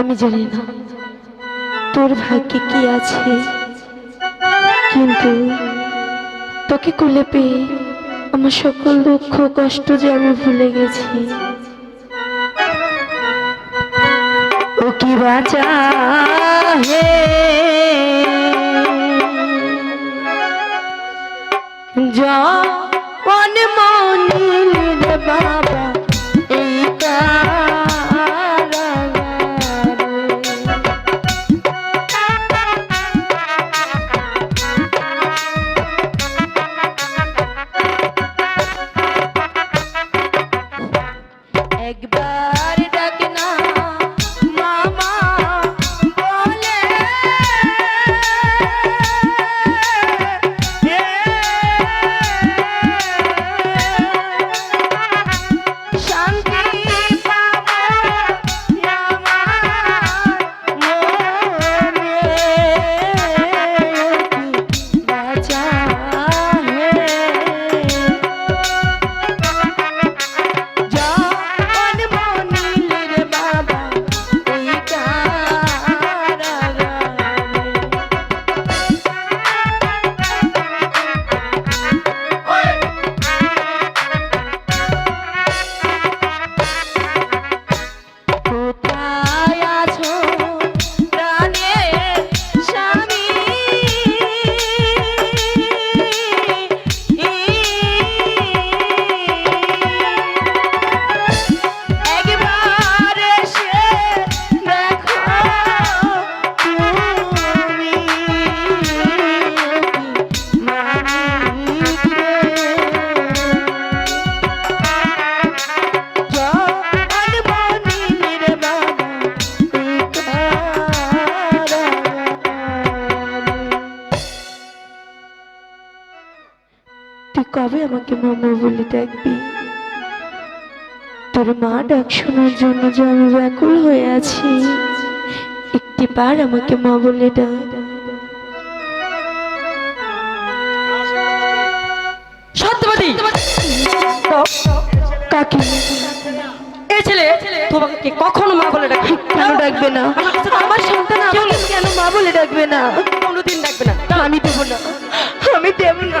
আমি জানি না তোর ভাগ্যে কি আছে। কিন্তু তোকে কোলে পেয়ে আমার সকল দুঃখ কষ্ট যে আমি ভুলে গেছি। ও কি বাঁচা হে কবে আমাকে মামা বলে ডাকবি তোর মা ডাক শোনার জন্য যে আমি ব্যাকুল হয়ে আছি। একটি বার আমাকে মা বলে ডাক। ছেলে তোমাকে কখনো মা বলে ডাকবে কেন ডাকবে না? আমার সন্তান আমাকে কেন মা বলে ডাকবে না? কোনোদিন ডাকবে না। আমি দেব না। আমি দেব না।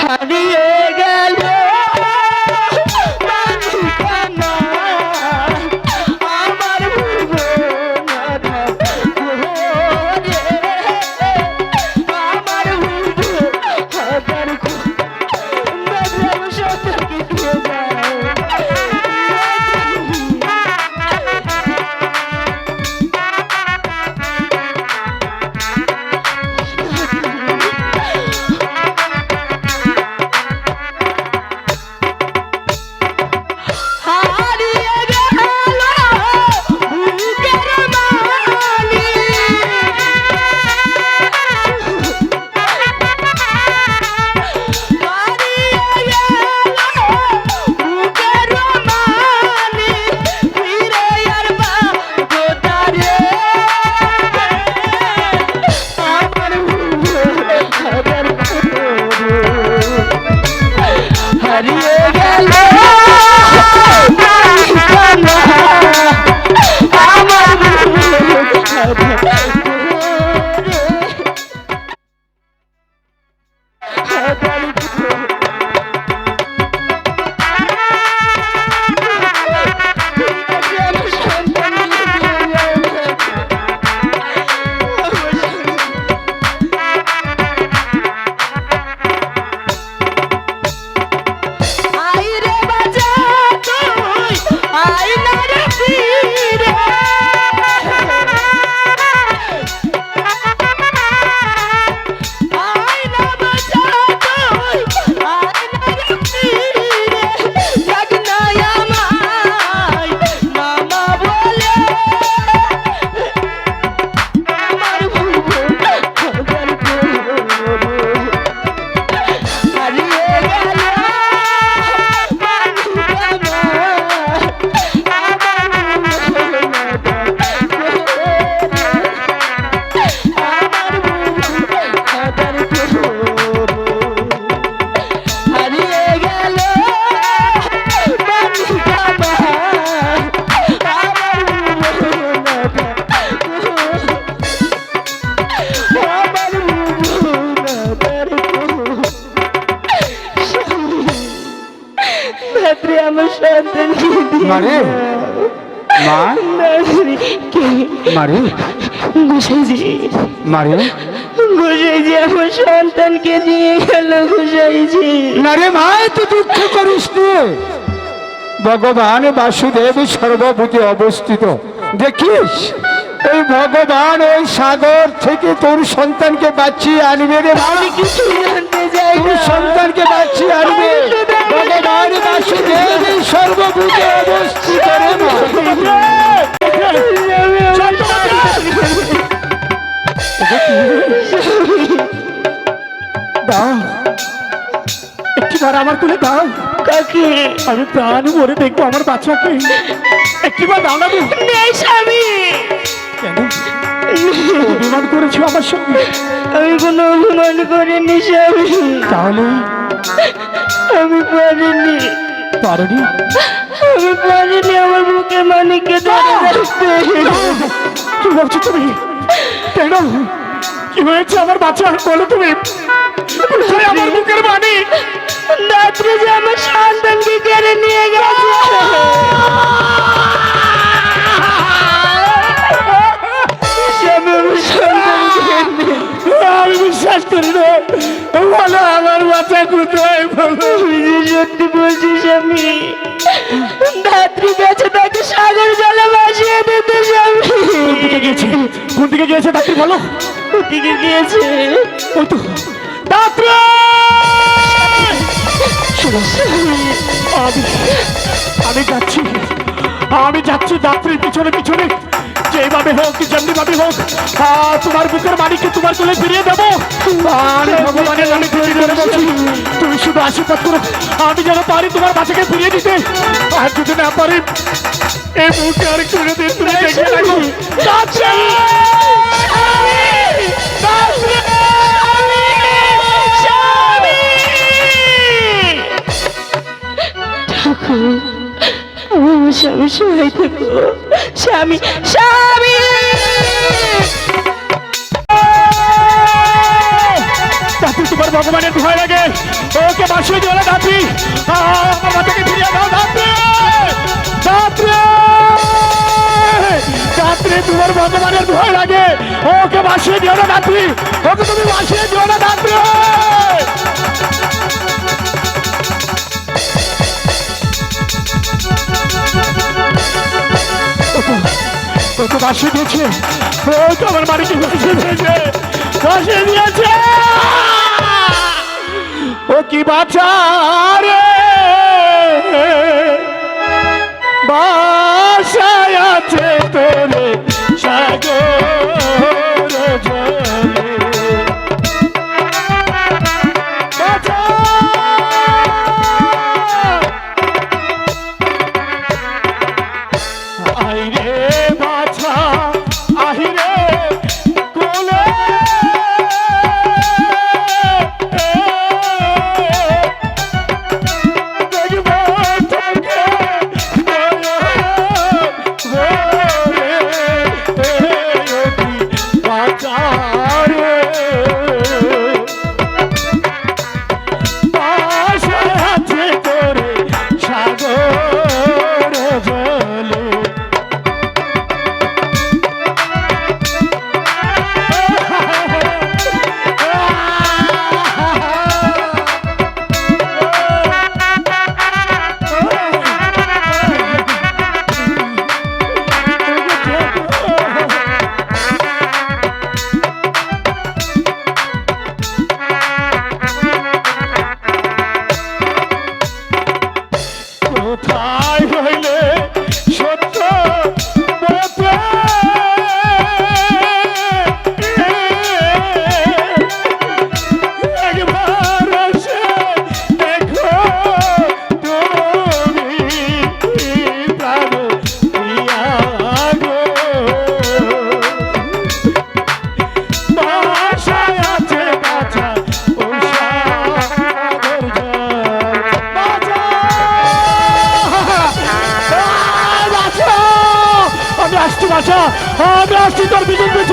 হারিয়ে அறியே মারে? মা? মারে? গোসাইজি। মারে? গোসাইজি আমার সন্তানকে নিয়ে গেল গোসাইজি। না রে মা তুই দুঃখ করিস নে। ভগবান বাসুদেব সর্বভূতে অবস্থিত। দেখিস এই ভগবান ওই সাগর থেকে তোর সন্তানকে বাঁচিয়ে আনবে রে তোর সন্তানকে বাঁচিয়ে আনবে। ভগবান বাসুদেব সর্বভূতে দাও একটিবার আমার কোলে দাও। কাকে। আমি প্রাণ মরে দেখব আমার বাচ্চাকে। একটিবার দাও না স্বামী। কেন? অভিমান করেছ আমার সঙ্গে? আমি কোনো অভিমান করিনি স্বামী। তাহলে? আমি পারিনি। পারনি? আমি পারিনি আমার বুকে মানিককে ধরে রাখতে কি বলছো তুমি? কেন? কি হয়েছে আমার বাচ্চা? বলো তুমি। আমার বুকের বাণী রাত্রে যে আমার সন্তানকে কেড়ে নিয়ে গেছে। আমি বিশ্বাস করি না। বলো আমার বাচ্চা কোথায়? বলো। আমি সত্যি বলছি স্বামী কোন দিকে গিয়েছে ডাক্তার বলো? ওদিকে গিয়েছে। ওই তো। ডাক্তার! শোনো আমি আমি যাচ্ছি। আমি যাচ্ছি যাত্রীর পিছনে পিছনে। যেভাবে হোক যেমনি ভাবে হোক তোমার বুকের মালিককে তোমার কোলে ফিরিয়ে দেবো। আমি ভগবানের নামে তৈরি করে বলছি তুমি শুধু আশীর্বাদ করো। আমি যেন পারি তোমার বাচ্চাকে ফিরিয়ে দিতে। আর যদি না পারি এই মুখে আর করে দিন তুমি দেখে রাখো। স্বামী সহায় থাকো স্বামী। স্বামী দাদি তোমার ভগবানের ভয় লাগে। ওকে বাসিয়ে দিও না দাদি আমার ফিরিয়ে দাও দাদি দাদি দাদি তোমার ভগবানের ভয় লাগে। ওকে বাসিয়ে দিও না দাদি ওকে তুমি বাসিয়ে দিও না দাদি ও তো বাসিয়ে দিয়েছে। ও তো আমার বাড়িকে বাসিয়ে দিয়েছে। দিয়েছে। ও কি বাঁচারে বাঁচা বাঁচা! আমরা আসছি বাছা